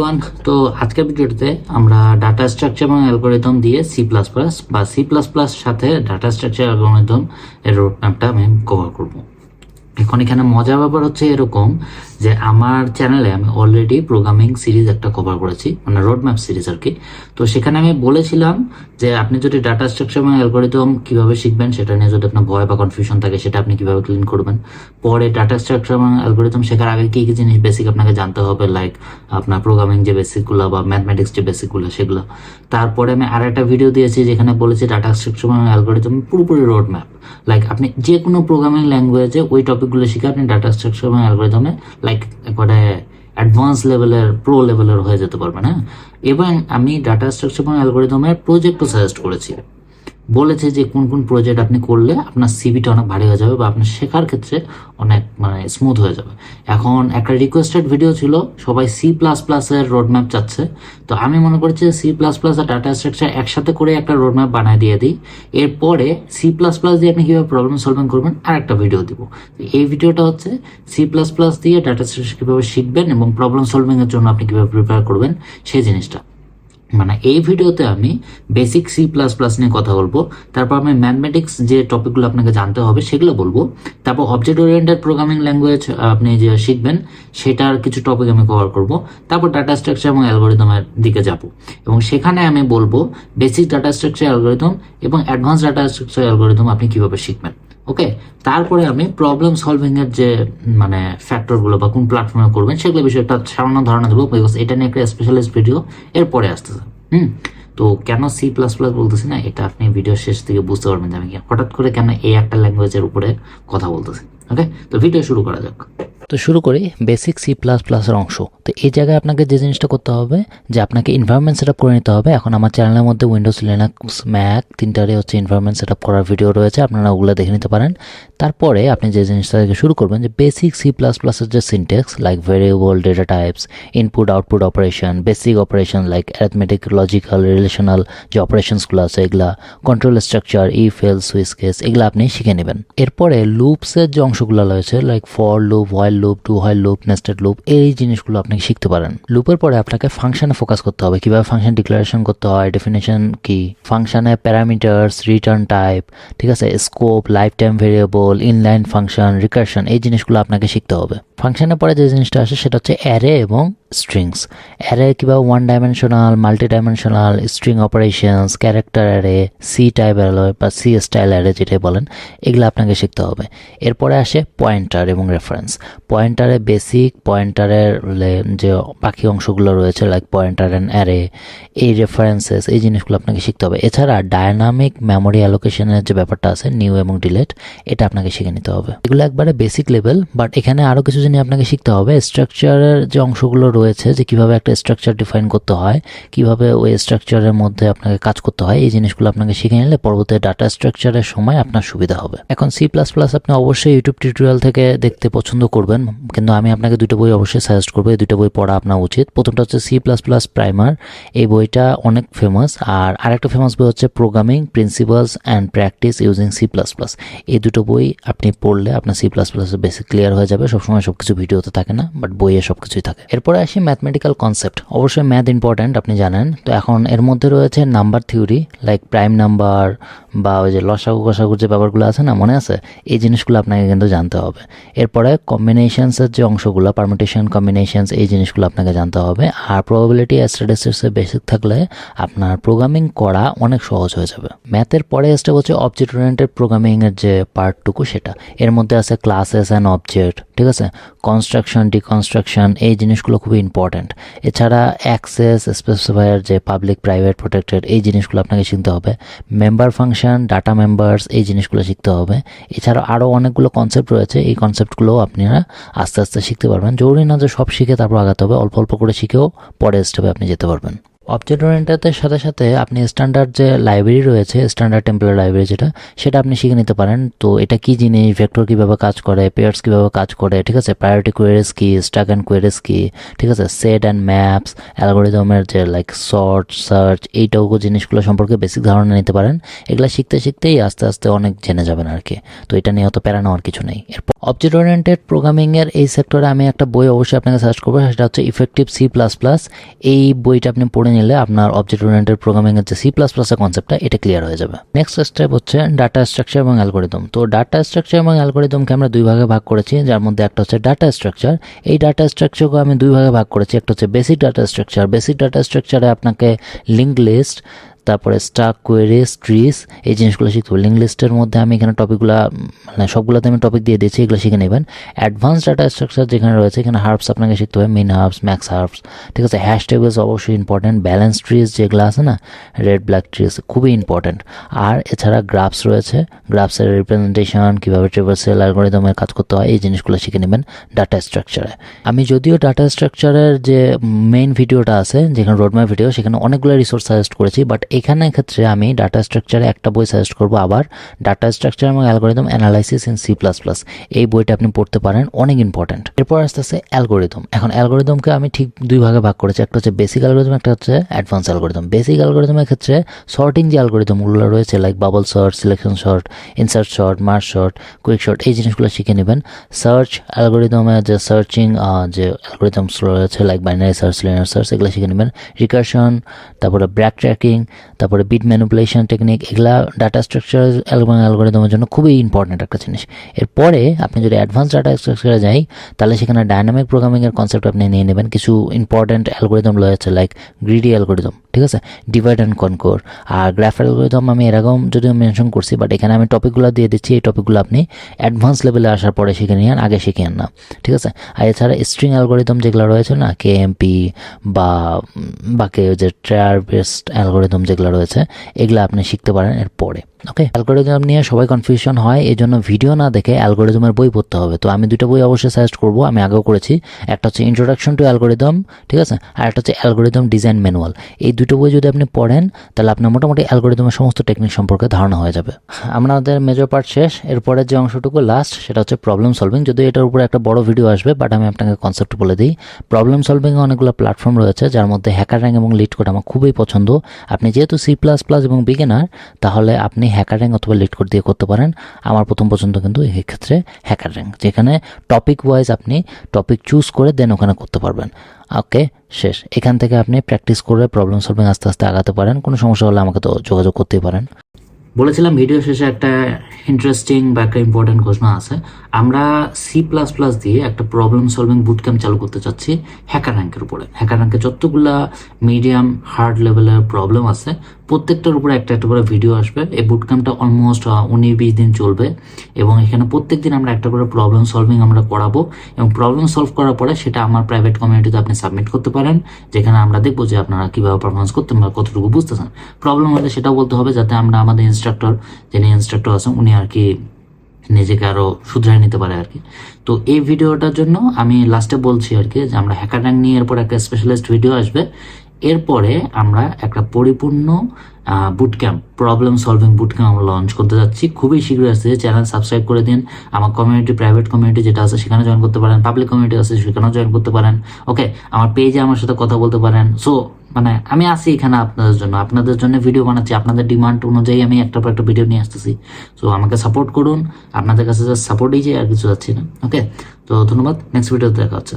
Everyone তো আজকের ভিডিওতে আমরা ডাটা স্ট্রাকচার এবং অ্যালগোরিদম দিয়ে সি প্লাস প্লাস বা সি প্লাস প্লাস সাথে ডাটা স্ট্রাকচার অ্যালগোরিদম এর রোড ম্যাপটা আমি কভার করব। এখন এখানে মজার ব্যাপার হচ্ছে এরকম যে আমার চ্যানেলে আমি অলরেডি প্রোগ্রামিং সিরিজ একটা কভার করেছি মানে রোড ম্যাপ সিরিজ আর কি। তো সেখানে আমি বলেছিলাম যে আপনি যদি ডাটা স্ট্রাকচার এবং অ্যালগোরিদম কীভাবে শিখবেন, সেটা নিয়ে যদি আপনার ভয় বা কনফিউশন থাকে, সেটা আপনি কীভাবে ক্লিন করবেন। পরে ডাটা স্ট্রাকচার এবং অ্যালগোরিদম শেখার আগে কি কি জিনিস বেসিক আপনাকে জানতে হবে লাইক আপনার প্রোগ্রামিং যে বেসিকগুলো বা ম্যাথমেটিক্স যে বেসিকগুলো সেগুলো। তারপরে আমি আর একটা ভিডিও দিয়েছি যেখানে বলেছি ডাটা স্ট্রাকচার এবং অ্যালগোরিদম পুরোপুরি রোড ম্যাপ লাইক আপনি যে কোনো প্রোগ্রামিং ল্যাঙ্গুয়েজে ওই টপিকগুলো শিখে আপনি ডাটা স্ট্রাকচার এবং অ্যালগোরিদমে লাইক একবারে অ্যাডভান্স লেভেলের প্রো লেভেলের হয়ে যেতে পারবে, না? এবং আমি ডাটা স্ট্রাকচার এবং অ্যালগোরিদমের প্রজেক্টও সাজেস্ট করেছি। বলেছে যে কোন কোন প্রজেক্ট আপনি করলে আপনার সিভিটা অনেক ভারী হয়ে যাবে বা আপনার শেখার ক্ষেত্রে অনেক মানে স্মুথ হয়ে যাবে। এখন একটা রিকোয়েস্টেড ভিডিও ছিল, সবাই সি প্লাস প্লাসের রোড ম্যাপ চাচ্ছে। তো আমি মনে করছি সি প্লাস প্লাস আর ডাটা স্ট্রাকচার একসাথে করে একটা রোড ম্যাপ বানিয়ে দিয়ে দিই। এরপরে সি প্লাস প্লাস দিয়ে আপনি কীভাবে প্রবলেম সলভিং করবেন আর একটা ভিডিও দিব এই ভিডিওটা হচ্ছে সি প্লাস প্লাস দিয়ে ডাটা স্ট্রাকচার কীভাবে শিখবেন এবং প্রবলেম সলভিংয়ের জন্য আপনি কীভাবে প্রিপেয়ার করবেন, সেই জিনিসটা। মানে এই ভিডিওতে আমি বেসিক সি প্লাস প্লাস নিয়ে কথা বলব, তারপর আমি ম্যাথমেটিক্স যে টপিকগুলো আপনাকে জানতে হবে সেগুলো বলব, তারপর অবজেক্ট ওরিয়েন্টেড প্রোগ্রামিং ল্যাঙ্গুয়েজ আপনি যে শিখবেন সেটার কিছু টপিক আমি কভার করব, তারপর ডাটা স্ট্রাকচার এবং অ্যালগোরিদমের দিকে যাব। এবং সেখানে আমি বলব বেসিক ডাটা স্ট্রাকচার অ্যালগোরিদম এবং অ্যাডভান্স ডাটা স্ট্রাকচার অ্যালগোরিদম আপনি কীভাবে শিখবেন। ওকে তারপরে আমি প্রবলেম সলভিং এর যে মানে ফ্যাক্টরগুলো বা কোন প্ল্যাটফর্মে করবেন, সেগুলো বিষয়ে একটা সামান্য ধারণা দেবো বিকজ এটা নিয়ে একটা স্পেশালিস্ট ভিডিও এরপরে আসতেছে। হুম? তো কেন সি প্লাস প্লাস বলতেছি না? এটা আপনি ভিডিও শেষ থেকে বুঝতে পারবেন যে আমি হঠাৎ করে কেন এই একটা ল্যাঙ্গুয়েজের উপরে কথা বলতেছি। ওকে তো ভিডিও শুরু করা যাক। তো শুরু করি বেসিক সি প্লাস প্লাসের অংশ। তো এই জায়গায় আপনাকে যে জিনিসটা করতে হবে, যে আপনাকে ইনভারনমেন্ট সেট করে নিতে হবে, এখন আমার চ্যানেলের মধ্যে উইন্ডোজ লিনাক্স ম্যাক তিনটারে হচ্ছে ইনভারনমেন্ট সেট করার ভিডিও রয়েছে, আপনারা ওগুলো দেখে নিতে পারেন। তারপরে আপনি যে জিনিসটা থেকে শুরু করবেন, যে বেসিক সি প্লাস প্লাসের যে syntax like variable data types input output operation basic operation like arithmetic logical relational যে অপারেশনসগুলো আছে, এগুলা কন্ট্রোল স্ট্রাকচার ই ফেল সুইচ কেস এগুলো আপনি শিখে নেবেন। এরপরে লুপসের যে অংশগুলো রয়েছে like for loop while loop do while loop nested loop এই জিনিসগুলো আপনি শিখতে পারেন। লুপের পরে আপনাকে ফাংশনে ফোকাস করতে হবে। কীভাবে ফাংশন ডিক্লারেশন করতে হয় ডেফিনেশন কি? ফাংশনে প্যারামিটার্স রিটার্ন টাইপ ঠিক আছে? Scope life time variable inline function recursion এই জিনিসগুলো আপনাকে শিখতে হবে। ফাংশনের পরে যে জিনিসটা আসে, সেটা হচ্ছে অ্যারে এবং স্ট্রিংস অ্যারে কিংবা one dimensional multi dimensional string operations character array C type array বা সি স্টাইল অ্যারে যেটাই বলেন, এগুলো আপনাকে শিখতে হবে। এরপরে আসে পয়েন্টার এবং রেফারেন্স পয়েন্টারে বেসিক পয়েন্টারের যে বাকি অংশগুলো রয়েছে লাইক পয়েন্টার অ্যান্ড অ্যারে এই রেফারেন্সেস এই জিনিসগুলো আপনাকে শিখতে হবে। এছাড়া ডায়নামিক মেমোরি অ্যালোকেশনের যে ব্যাপারটা আছে নিউ এবং ডিলেট এটা আপনাকে শিখে নিতে হবে। এগুলো একবারে বেসিক লেভেল বাট এখানে আরও কিছু জিনিস আপনাকে শিখতে হবে। স্ট্রাকচারের যে অংশগুলো রয়েছে যে কীভাবে একটা স্ট্রাকচার ডিফাইন করতে হয়, কীভাবে ওই স্ট্রাকচারের মধ্যে আপনাকে কাজ করতে হয়, এই জিনিসগুলো আপনাকে শিখে নিলে পরবর্তী ডাটা স্ট্রাকচারের সময় আপনার সুবিধা হবে। এখন সি প্লাস প্লাস আপনি অবশ্যই ইউটিউব টিউটোরিয়াল থেকে দেখতে পছন্দ করবেন, কিন্তু আমি আপনাকে দুটো বই অবশ্যই সাজেস্ট করব। এই দুটো বই পড়া আপনার উচিত। প্রথমটা হচ্ছে সি প্লাস প্লাস প্রাইমার এই বইটা অনেক ফেমাস আর আরেকটা ফেমাস বই হচ্ছে programming principles and practice using C plus plus এই দুটো বই আপনি পড়লে আপনার সি প্লাস প্লাসের বেসিক ক্লিয়ার হয়ে যাবে। সবসময় সব কিছু ভিডিওতে থাকে না বাট বইয়ে সব কিছুই থাকে। এরপরে আসি ম্যাথমেটিক্যাল কনসেপ্ট অবশ্যই ম্যাথ ইম্পর্ট্যান্ট আপনি জানেন। তো এখন এর মধ্যে রয়েছে number theory like prime number বা ওই যে লসাগু কষাগুর যে ব্যাপারগুলো আছে না, মনে আছে? এই জিনিসগুলো আপনাকে কিন্তু জানতে হবে। এরপরে কম্বিনেশনসের যে অংশগুলো পারমিটেশন কম্বিনেশনস এই জিনিসগুলো আপনাকে জানতে হবে। আর প্রবাবিলিটি স্ট্যাটিস্টিক্সের বেসিক থাকলে আপনার প্রোগ্রামিং করা অনেক সহজ হয়ে যাবে। ম্যাথের পরে স্টেপ হচ্ছে অবজেক্ট ওরিয়েন্টেড প্রোগ্রামিংয়ের যে পার্টটুকু সেটা। এর মধ্যে আছে ক্লাসেস অ্যান্ড অবজেক্ট ঠিক আছে? কনস্ট্রাকশন ডিকনস্ট্রাকশন এই জিনিসগুলো খুবই ইম্পর্ট্যান্ট এছাড়া অ্যাক্সেস স্পেসিফায়ার যে পাবলিক প্রাইভেট প্রোটেক্টেড এই জিনিসগুলো আপনাকে শিখতে হবে। মেম্বার ফাংশন ডাটা মেম্বার্স এই জিনিসগুলো শিখতে হবে। এছাড়া আরও অনেকগুলো কনসেপ্ট রয়েছে। এই কনসেপ্টগুলোও আপনারা আস্তে আস্তে শিখতে পারবেন। জরুরি না যে সব শিখে তারপর আগাতে হবে। অল্প অল্প করে শিখেও পরে স্টেপে আপনি যেতে পারবেন। অবজেক্ট ওরিয়েন্টেডের সাথে সাথে আপনি স্ট্যান্ডার্ড যে লাইব্রেরি রয়েছে স্ট্যান্ডার্ড টেম্পলের লাইব্রেরি যেটা, সেটা আপনি শিখে নিতে পারেন। তো এটা কি জিনিস ভেক্টর কীভাবে কাজ করে পেয়ার্স কীভাবে কাজ করে, ঠিক আছে? প্রায়োরিটি কোয়েরিজ কি স্টাক অ্যান্ড কোয়েরিজ কি, ঠিক আছে? সেট অ্যান্ড ম্যাপস অ্যালগোরিদমের যে লাইক শর্ট সার্চ এইটাও জিনিসগুলো সম্পর্কে বেসিক ধারণা নিতে পারেন। এগুলো শিখতে শিখতেই আস্তে আস্তে অনেক জেনে যাবেন আর কি। তো এটা নিয়ে অত প্যারা নেওয়ার কিছু নেই। এরপর অবজেক্ট ওরিয়েন্টেড প্রোগ্রামিংয়ের এই সেক্টরে আমি একটা বই অবশ্যই আপনাকে সাজেস্ট করব, সেটা হচ্ছে ইফেক্টিভ সি প্লাস প্লাস এই বইটা আপনি পড়ে নিলে আপনার অবজেক্ট ওরিয়েন্টেড প্রোগ্রামিংয়ের যে সি প্লাস প্লাসের কনসেপ্টটা এটা ক্লিয়ার হয়ে যাবে। নেক্সট স্টেপ হচ্ছে ডাটা স্ট্রাকচার এবং অ্যালগোরিদম তো ডাটা স্ট্রাকচার এবং অ্যালগোরিদমকে আমরা দুই ভাগে ভাগ করেছি, যার মধ্যে একটা হচ্ছে ডাটা স্ট্রাকচার এই ডাটা স্ট্রাকচারকে আমি দুই ভাগে ভাগ করেছি, একটা হচ্ছে basic data structure basic data স্ট্রাকচারে আপনাকে লিঙ্ক লিস্ট তারপরে স্টাক কোয়েরিজ ট্রিস এই জিনিসগুলো শিখতে লিঙ্ক লিস্টের মধ্যে আমি এখানে টপিকগুলো মানে সবগুলোতে আমি টপিক দিয়ে দিয়েছি, এগুলো শিখে নেবেন। অ্যাডভান্স ডাটা স্ট্রাকচার যেখানে রয়েছে, এখানে হার্বস আপনাকে শিখতে হবে মিন হার্বস ম্যাক্স হার্বস ঠিক আছে হ্যাশ টেবলস অবশ্যই ইম্পর্ট্যান্ট ব্যালেন্স ট্রিজ যেগুলো আছে না রেড ব্ল্যাক ট্রিজ খুবই ইম্পর্ট্যান্ট আর এছাড়া গ্রাফস রয়েছে গ্রাফসের রিপ্রেজেন্টেশন কীভাবে ট্রিভার্সেল অ্যালগোরিদমের কাজ করতে হয়, এই জিনিসগুলো শিখে নেবেন ডাটা স্ট্রাকচারে আমি যদিও ডাটা স্ট্রাকচারের যে মেইন ভিডিওটা আছে, যেখানে রোডম্যাপ ভিডিও সেখানে অনেকগুলো রিসোর্স সাজেস্ট করেছি বাট এখানে ক্ষেত্রে আমি ডাটা স্ট্রাকচারে একটা বই সাজেস্ট করব আবার ডাটা স্ট্রাকচার এবং algorithm analysis in C plus plus এই বইটা আপনি পড়তে পারেন, অনেক ইম্পর্ট্যান্ট এরপর আস্তে আস্তে অ্যালগোরিদম এখন অ্যালগোরিদমকে আমি ঠিক দুই ভাগে ভাগ করেছি, একটা হচ্ছে বেসিক অ্যালগোরিদম একটা হচ্ছে অ্যাডভান্স অ্যালগোরিদম বেসিক অ্যালগোরিদমের ক্ষেত্রে শর্টিং যে অ্যালগোরিদমগুলো রয়েছে like bubble sort selection sort insert sort merge sort quick sort এই জিনিসগুলো শিখে নেবেন। সার্চ অ্যালগোরিদমে যে সার্চিং যে অ্যালগোরিদমস রয়েছে like binary search linear search এগুলো শিখে নেবেন। রিকার্শন তারপরে ব্র্যাক ট্র্যাকিং তারপরে বিট ম্যানুপুলেশন টেকনিক এগুলা ডাটা স্ট্রাকচার এবং অ্যালগোরিদমের জন্য খুবই ইম্পর্ট্যান্ট একটা জিনিস। এরপরে আপনি যদি অ্যাডভান্স ডাটা স্ট্রাকচারে যাই, তাহলে সেখানে ডায়নামিক প্রোগ্রামিংয়ের কনসেপ্ট আপনি নিয়ে নেবেন। কিছু ইম্পর্ট্যান্ট অ্যালগোরিদম রয়েছে লাইক গ্রিডি অ্যালগোরিদম ঠিক আছে? ডিভাইড অ্যান্ড কনকোর আর গ্রাফ অ্যালগোরিদম আমি এরকম যদিও মেনশন করছি বাট এখানে আমি টপিকগুলো দিয়ে দিচ্ছি, এই টপিকগুলো আপনি অ্যাডভান্স লেভেলে আসার পরে শিখে নিন আগে শিখে না। ঠিক আছে? আর এছাড়া স্ট্রিং অ্যালগোরিদম যেগুলো রয়েছে না কে এমপি বা বাকি যে ট্রেয়ার বেসড অ্যালগোরিদম যেগুলো রয়েছে, এগুলো আপনি শিখতে পারেন এরপরে। ওকে অ্যালগোরিদম নিয়ে সবাই কনফিউশন হয় এই জন্য ভিডিও না দেখে অ্যালগোরিদমের বই পড়তে হবে। তো আমি দুটো বই অবশ্যই সাজেস্ট করব, আমি আগেও করেছি। একটা হচ্ছে ইন্ট্রোডাকশন টু অ্যালগোরিদম ঠিক আছে? আর একটা হচ্ছে অ্যালগোরিদম ডিজাইন ম্যানুয়াল এই দুটো বই যদি আপনি পড়েন, তাহলে আপনার মোটামুটি অ্যালগোরিদমের সমস্ত টেকনিক সম্পর্কে ধারণা হয়ে যাবে। আমাদের মেজর পার্ট শেষ এরপরের যে অংশটুকু লাস্ট সেটা হচ্ছে প্রবলেম সলভিং যদি এটার উপরে একটা বড় ভিডিও আসবে বাট আমি আপনাকে কনসেপ্ট বলে দিই। প্রবলেম সলভিং অনেকগুলো প্ল্যাটফর্ম রয়েছে, যার মধ্যে হ্যাকার র্যাঙ্ক এবং লিড কোড আমার খুবই পছন্দ। আপনি যেহেতু সি প্লাস প্লাস এবং বিগিনার তাহলে আপনি হ্যাকার র্যাঙ্ক অথবা লিড কোড দিয়ে করতে পারেন। আমার প্রথম পছন্দ কিন্তু এই ক্ষেত্রে হ্যাকার র্যাঙ্ক যেখানে টপিক ওয়াইজ আপনি টপিক চুজ করে দেন ওখানে করতে পারবেন। ওকে শেষ। এখান থেকে আপনি প্র্যাকটিস করে প্রবলেম সলভিং আস্তে আস্তে আগাতে পারেন। কোনো সমস্যা হলে আমাকে তো যোগাযোগ করতেই পারেন। বলেছিলাম ভিডিও শেষে একটা ইন্টারেস্টিং বা একটা ইম্পর্টেন্ট ঘোষণা আছে। আমরা সি প্লাস প্লাস দিয়ে একটা প্রবলেম সলভিং বুট ক্যাম্প চালু করতে চাচ্ছি হ্যাকার র্যাঙ্কের উপরে। হ্যাকার র্যাঙ্কে যতগুলা মিডিয়াম হার্ড লেভেলের প্রবলেম আছে প্রত্যেকটার উপরে একটা একটা করে ভিডিও আসবে। এই বুট ক্যাম্পটা অলমোস্ট উনিশ বিশ দিন চলবে। এবং এখানে প্রত্যেক দিন আমরা একটা করে প্রবলেম সলভিং আমরা করাবো। এবং প্রবলেম সলভ করার পরে সেটা আমার প্রাইভেট কমিউনিটিতে আপনি সাবমিট করতে পারেন। যেখানে আমরা দেখব যে আপনারা কীভাবে পারফরমেন্স করতে বা কতটুকু বুঝতেছেন। প্রবলেম হলে সেটাও বলতে হবে যাতে আমরা আমাদের ইনস্ট্রাক্টর যিনি ইনস্ট্রাক্টর আছেন, উনি আর কি নিজেকে আরও শুধরায় নিতে পারে আর কি। তো এই ভিডিওটার জন্য আমি লাস্টে বলছি আর কি যে আমরা হ্যাকার র্যাঙ্ক নিয়ে এরপর একটা স্পেশালিস্ট ভিডিও আসবে। এরপরে আমরা একটা পরিপূর্ণ boot camp problem solving boot camp আমরা লঞ্চ করতে যাচ্ছি। খুবই শীঘ্রই আসছে চ্যানেল সাবস্ক্রাইব করে দিন। আমার কমিউনিটি প্রাইভেট কমিউনিটি যেটা আছে, সেখানে জয়েন করতে পারেন। পাবলিক কমিউনিটি আছে, সেখানেও জয়েন করতে পারেন। ওকে আমার পেজে আমার সাথে কথা বলতে পারেন। সো মানে আমি আছি এখানে আপনাদের জন্য। আপনাদের জন্য ভিডিও বানাচ্ছি। আপনাদের ডিমান্ড অনুযায়ী আমি একটা পর একটা ভিডিও নিয়ে আসতেছি। সো আমাকে সাপোর্ট করুন। আপনাদের কাছে জাস্ট সাপোর্টই যে আর কিছু যাচ্ছি না। ওকে তো ধন্যবাদ। নেক্সট ভিডিওতে দেখা হচ্ছে।